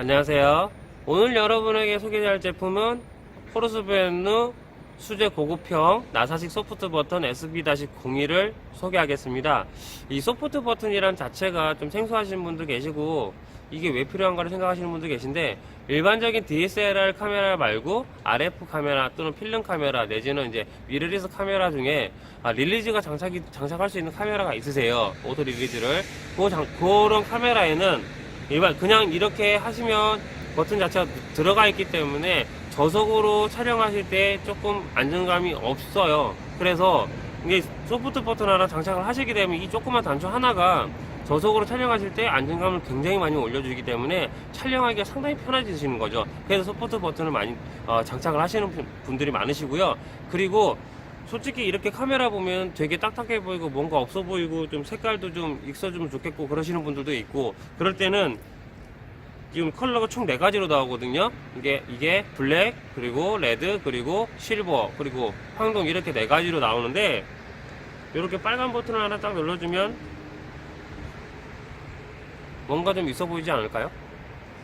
안녕하세요. 오늘 여러분에게 소개할 제품은 포르스벤누 수제 고급형 나사식 소프트 버튼 SB-01을 소개하겠습니다. 이 소프트 버튼이란 자체가 좀 생소하신 분들 계시고 이게 왜 필요한가를 생각하시는 분들 계신데 일반적인 DSLR 카메라 말고 RF 카메라 또는 필름 카메라 내지는 이제 미러리스 카메라 중에 아, 릴리즈가 장착이 장착할 수 있는 카메라가 있으세요. 오토 릴리즈를 그 장, 그런 카메라에는 일반 그냥 이렇게 하시면 버튼 자체가 들어가 있기 때문에 저속으로 촬영하실 때 조금 안정감이 없어요. 그래서 이게 소프트 버튼 하나 장착을 하시게 되면 이 조그만 단추 하나가 저속으로 촬영하실 때 안정감을 굉장히 많이 올려주기 때문에 촬영하기가 상당히 편해지시는 거죠. 그래서 소프트 버튼을 많이 어, 장착을 하시는 분- 분들이 많으시고요. 그리고 솔직히 이렇게 카메라 보면 되게 딱딱해 보이고 뭔가 없어 보이고 좀 색깔도 좀 익혀주면 좋겠고 그러시는 분들도 있고 그럴 때는 지금 컬러가 총 네 가지로 나오거든요. 이게 이게 블랙 그리고 레드 그리고 실버 그리고 황동 이렇게 네 가지로 나오는데 이렇게 빨간 버튼을 하나 딱 눌러주면 뭔가 좀 있어 보이지 않을까요?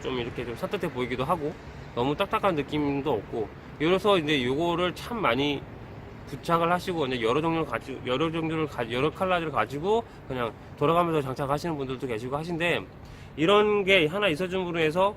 좀 이렇게 좀 산뜻해 보이기도 하고 너무 딱딱한 느낌도 없고 이래서 이제 요거를 참 많이 부착을 하시고 이제 여러 종류를 가지고 여러 종류를 가 여러 컬러를 가지고 그냥 돌아가면서 장착하시는 분들도 계시고 하신데 이런 게 하나 있어줌으로 해서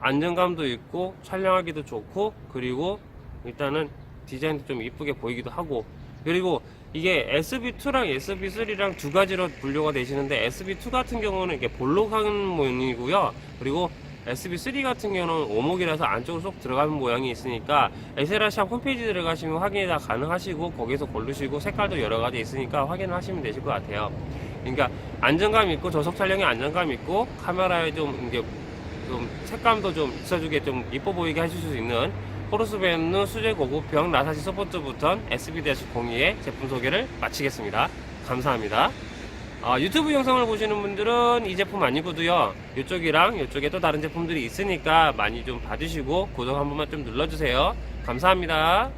안정감도 있고 촬영하기도 좋고 그리고 일단은 디자인도 좀 이쁘게 보이기도 하고 그리고 이게 SB2랑 SB3랑 두 가지로 분류가 되시는데 SB2 같은 경우는 이게 볼록한 모양이고요. 그리고 SB3 같은 경우는 오목이라서 안쪽으로 쏙 들어가는 모양이 있으니까 에세라샵 홈페이지 들어가시면 확인이 다 가능하시고 거기서 고르시고 색깔도 여러 가지 있으니까 확인을 하시면 되실 것 같아요. 그러니까 안정감 있고 저속 촬영에 안정감 있고 카메라에 좀 이게 좀 색감도 좀 있어주게 좀 이뻐 보이게 해줄 수 있는 포르스벤누 수제 고급형 나사시 소프트 버튼 SB-02의 제품 소개를 마치겠습니다. 감사합니다. 아, 유튜브 영상을 보시는 분들은 이 제품 아니고도요. 이쪽이랑 이쪽에 또 다른 제품들이 있으니까 많이 좀 봐주시고 구독 한 번만 좀 눌러주세요. 감사합니다.